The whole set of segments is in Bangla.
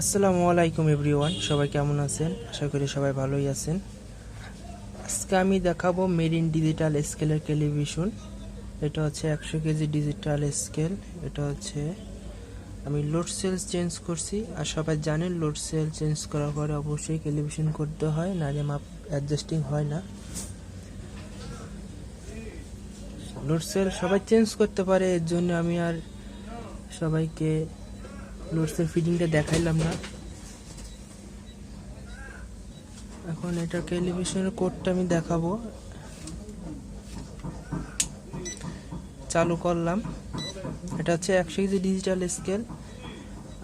আসসালামু আলাইকুম এভরিওয়ান, সবাই কেমন আছেন? আশা করি সবাই ভালোই আছেন। আজকে আমি দেখাবো মেরিন ডিজিটাল স্কেলের টেলিভিশন এটা হচ্ছে একশো কেজি ডিজিটাল স্কেল এটা হচ্ছে আমি লোড সেল চেঞ্জ করছি। আর সবাই জানেন লোড সেল চেঞ্জ করার পরে অবশ্যই টেলিভিশন করতে হয়, নাহলে মাপ অ্যাডজাস্টিং হয় না। লোড সেল সবাই চেঞ্জ করতে পারে, এর জন্য আমি আর সবাইকে লোডসের ফিটিংটা দেখাইলাম না। এখন এটা টেলিভিশনের কোডটা আমি দেখাবো। চালু করলাম। এটা হচ্ছে একশো কেজি ডিজিটাল স্কেল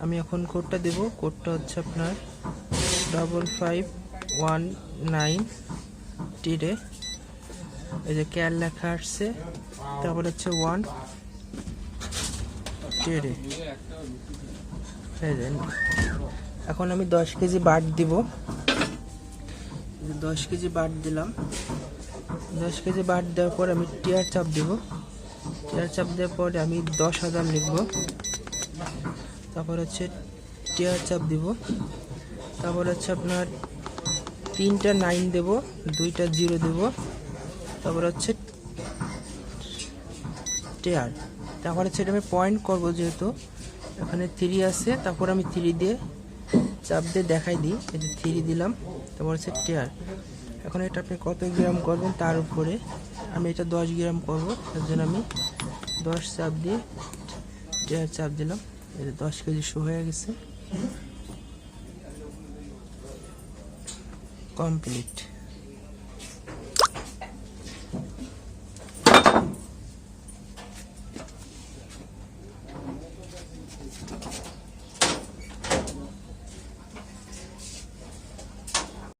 আমি এখন কোডটা দেব। কোডটা হচ্ছে আপনার ডবল ফাইভ ওয়ান নাইন টিরে এই যে ক্যার লেখা আসছে। তারপর হচ্ছে ওয়ান এখন আমি দশ কেজি বাট দিব। দশ কেজি বাট দিলাম। দশ কেজি বাট দেওয়ার পর আমি টিয়ার চাপ দিব। টিয়ার চাপ দেওয়ার পরে আমি দশ হাজার লিখব। তারপর হচ্ছে টিয়ার চাপ দিব। তারপর হচ্ছে আপনার তিনটা নাইন দেব, দুইটা জিরো দেব। তারপর হচ্ছে টিয়ার। তারপর এটা আমি পয়েন্ট করব যেহেতু এখানে থ্রি আছে, তারপর আমি থ্রি দিয়ে চাপ দিয়ে দেখাই দিই। এই যে থ্রি দিলাম, তারপর হচ্ছে টেয়ার এখন এটা আপনি কত গ্রাম করবেন তার উপরে, আমি এটা দশ গ্রাম করব, তার জন্য আমি দশ চাপ দিয়ে টেয়ার চাপ দিলাম। যে দশ কেজি শো হয়ে গেছে। কমপ্লিট